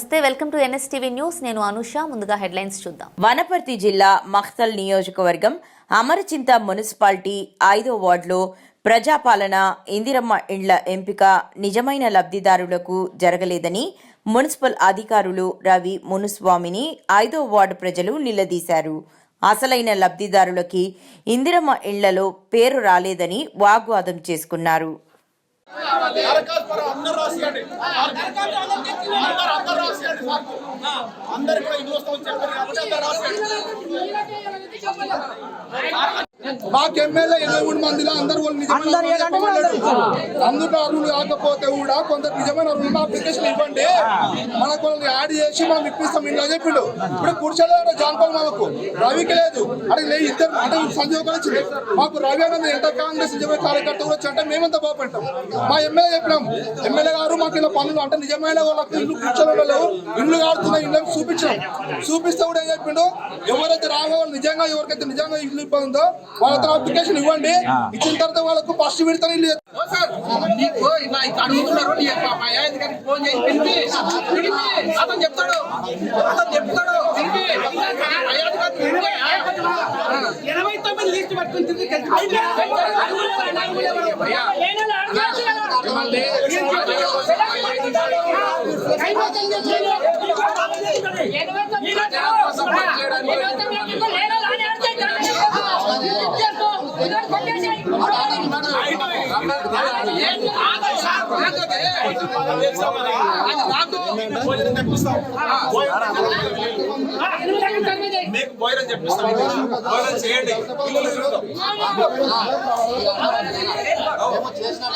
నమస్తే welcome to NSTV news. నేను అనుష ముందుగా హెడ్లైన్స్ చూద్దాం. వనపర్తి జిల్లా మఖ్తల్ నియోజకవర్గం అమరచింత మున్సిపాలిటీ ఐదో వార్డులో ప్రజాపాలన ఇందిరమ్మ ఇండ్ల ఎంపిక నిజమైన లబ్ధిదారులకు జరగలేదని మున్సిపల్ అధికారులు రవి మునుస్వామిని ఐదో వార్డు ప్రజలు నిలదీశారు. అసలైన లబ్ధిదారులకి ఇందిరమ్మ ఇండ్లలో పేరు రాలేదని వాగ్వాదం చేసుకున్నారు. అందరూ రాసియండి. అందరూ అందరూ రాసియండి సార్ అందరు కూడా చెప్పారు కాబట్టి అందరూ రాసియండి. మాకు ఎమ్మెల్యే ఇరవై మూడు మందిలో అందరూ అర్హులు. అందుకు అర్హులు కాకపోతే కూడా కొందరు నిజమైన అర్హులు అప్లికేషన్ ఇవ్వండి. మనకు వాళ్ళని యాడ్ చేసి మనం ఇప్పిస్తాం. ఇంట్లో చెప్పిండు ఇప్పుడు కూర్చోలేదు జాన్పాల్ మామకు రవికి లేదు. అడిగి లేదు ఇద్దరు అంటే సంజయ్ కూడా వచ్చింది మాకు రవి అన్నది ఎంత కాంగ్రెస్ నిజమైన కార్యకర్త కూడా వచ్చి అంటే మేమంతా బాగుపడతాం మా ఎమ్మెల్యే చెప్పినాం. ఎమ్మెల్యే గారు మాకు ఇలా పనులు అంటే నిజమైన వాళ్ళకి ఇల్లు కూర్చోలేదు లేవు. ఇల్లు కాడుతున్న ఇల్లు చూపించాం చూపిస్తే కూడా ఏం చెప్పిండు? ఎవరైతే రావో వాళ్ళు నిజంగా ఎవరికైతే నిజంగా ఇల్లు ఇబ్బంది ఉందో వాళ్ళతో అప్లికేషన్ ఇవ్వండి ఇచ్చిన తర్వాత వాళ్ళకు ఫస్ట్ విడతలు ఇల్లు ఫోన్ చేసి అతను చెప్తాడు అతను చెప్తాడు. ఎనభై తొమ్మిది లిస్ట్ మీకు భోజనం చెప్పిస్తాం భోజనం చేయండి చేసిన